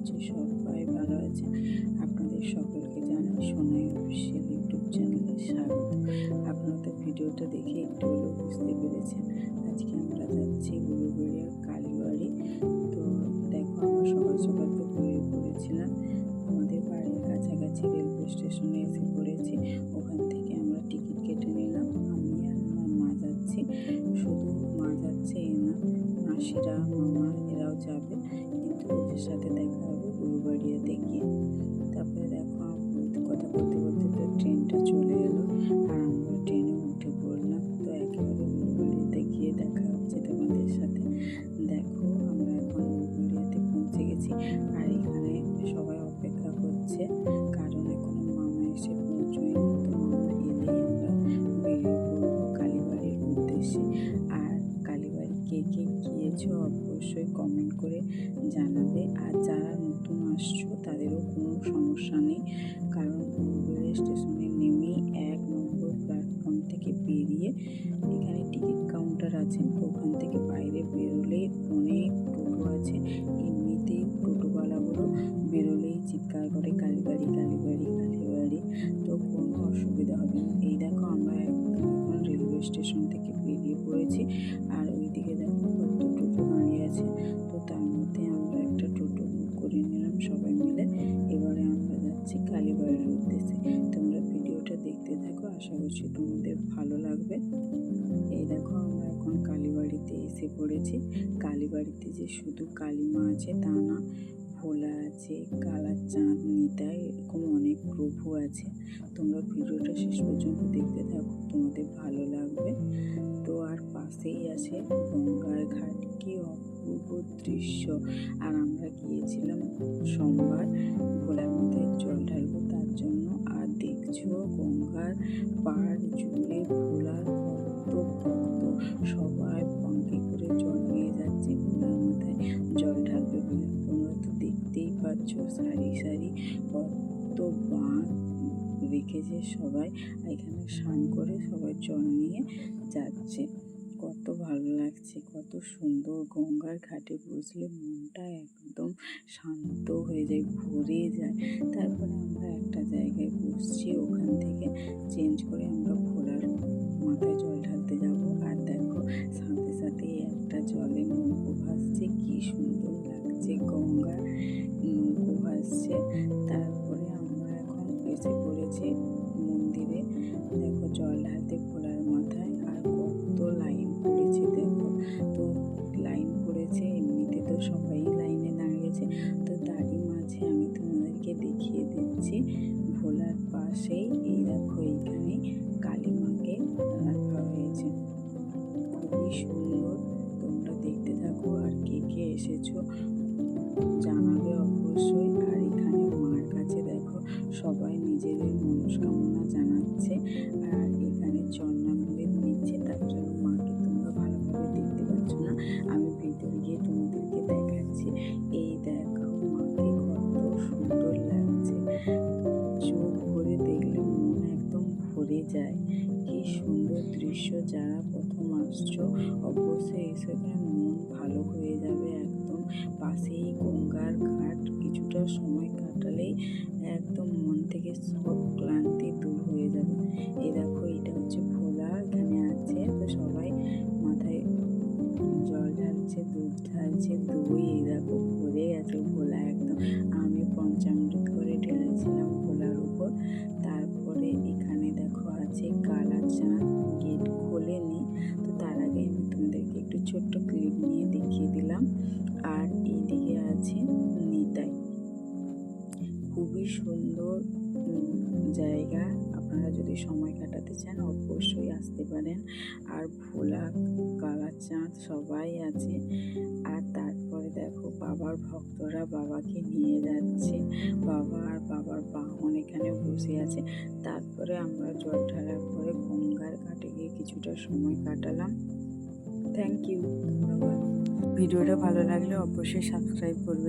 হচ্ছে সবাই ভালো আছে, আপনাদের সকলকে জানাই সোনাই অফিসিয়াল ইউটিউব চ্যানেলে স্বাগত। আপনাদের ভিডিওটা দেখে একটু হলেও বুঝতে পেরেছেন আজকে আমরা যাচ্ছি গুরুগড়িয়ার কালীবাড়ি। তো দেখো, আমরা সকাল সকাল তো বেরিয়ে পড়েছিলাম। আমাদের বাড়ির কাছাকাছি রেলওয়ে স্টেশনে এসে পড়েছি। ওখান থেকে কথা বলতে বলতে তো ট্রেনটা চলে এলো। আর আমরা ট্রেনে উঠে পড়লাম। তো একেবারে গুরুবাড়িয়াতে গিয়ে দেখা হচ্ছে তোমাদের সাথে। দেখো, আমরা এখন গুরুবাড়িয়াতে পৌঁছে গেছি। আর এখানে সবাই অপেক্ষা করছে। কারণ এখনও মামা এসে পৌঁছয়নি। তো মামা এলেই আমরা বেরিয়ে পড়ব কালীবাড়ির উদ্দেশ্যে। আর কালীবাড়ি কে কে গিয়েছো অবশ্যই কমেন্ট করে জানাবে। আর যারা নতুন আসছো, তাদেরও কোনো সমস্যা নেই। স্টেশনে নেমেই এক নম্বর প্ল্যাটফর্ম থেকে বেরিয়ে এখানে টিকিট কাউন্টার আছে। ওখান থেকে বাইরে বেরোলেই অনেক টোটো আছে। এমনিতেই টোটোওয়ালাগুলো বেরোলেই চিৎকার করে, কালীবাড়ি কালীবাড়ি কালীবাড়ি। তো কোনো অসুবিধা হবে না। এই দেখো আমরা একদম এখন রেলওয়ে স্টেশন যাচ্ছি কালীবাড়ির উদ্দেশ্যে। তোমরা ভিডিওটা দেখতে থাকো, আশা করছি তোমাদের ভালো লাগবে। এই দেখো, আমরা এখন কালীবাড়িতে এসে পড়েছি। কালীবাড়িতে যে শুধু কালী মা আছে তা না, ভোলা আছে, কালার চাঁদ, নিতাই, এরকম অনেক প্রভু আছে। তোমরা ভিডিওটা শেষ পর্যন্ত দেখতে থাকো, তোমাদের ভালো লাগবে। তো আর পাশেই আছে গঙ্গার ঘাট, কি অপূর্ব দৃশ্য। আর আমরা গিয়েছিলাম সোমবার ভোলার গঙ্গার পাড় জুড়ে ভোলার কত ভক্ত সবাই পঙ্কে করে জল নিয়ে যাচ্ছে ভোলার মাথায়। জল ঢালবে বলে তোমরা তো দেখতেই পাচ্ছ সারি সারি কত বাঁধ রেখেছে সবাই। এখানে স্নান করে সবাই জল নিয়ে যাচ্ছে। কত ভালো লাগছে, কত সুন্দর গঙ্গার ঘাটে বসলে মনটা একদম শান্ত হয়ে যায়, ভরে যায়। তারপরে আমরা একটা জায়গায় বসছি, ওখান থেকে চেঞ্জ করে আমরা ঘোরার মাথায় জল ঢালতে যাব। আর দেখো সাথে সাথে একটা জলে নৌকো ভাসছে, কী সুন্দর ভোলার পাশেই এই দেখো এইখানে কালী মাকে রাখা হয়েছে। খুবই সুন্দর। তোমরা দেখতে থাকো আর কে কে এসেছ জানাবে অবশ্যই। যায়। কি সুন্দর দৃশ্য, যারা প্রথম আসছো, অবশ্যই এসে মন ভালো হয়ে যাবে একদম। পাশেই গঙ্গার ঘাট, কিছুটা সময় কাটালেই একদম মন থেকে সব খুবই সুন্দর জায়গা। আপনারা যদি সময় কাটাতে চান, অবশ্যই আসতে পারেন। আর ভোলা, কালাচাঁদ সবাই আছে। আর তারপরে দেখো, বাবার ভক্তরা বাবাকে নিয়ে যাচ্ছে। বাবা আর বাবার বাহন এখানে বসে আছে। তারপরে আমরা জল ঢালার পরে গঙ্গার ঘাটে গিয়ে কিছুটা সময় কাটালাম। থ্যাংক ইউ ধন্যবাদ। ভিডিওটা ভালো লাগলে অবশ্যই সাবস্ক্রাইব করবে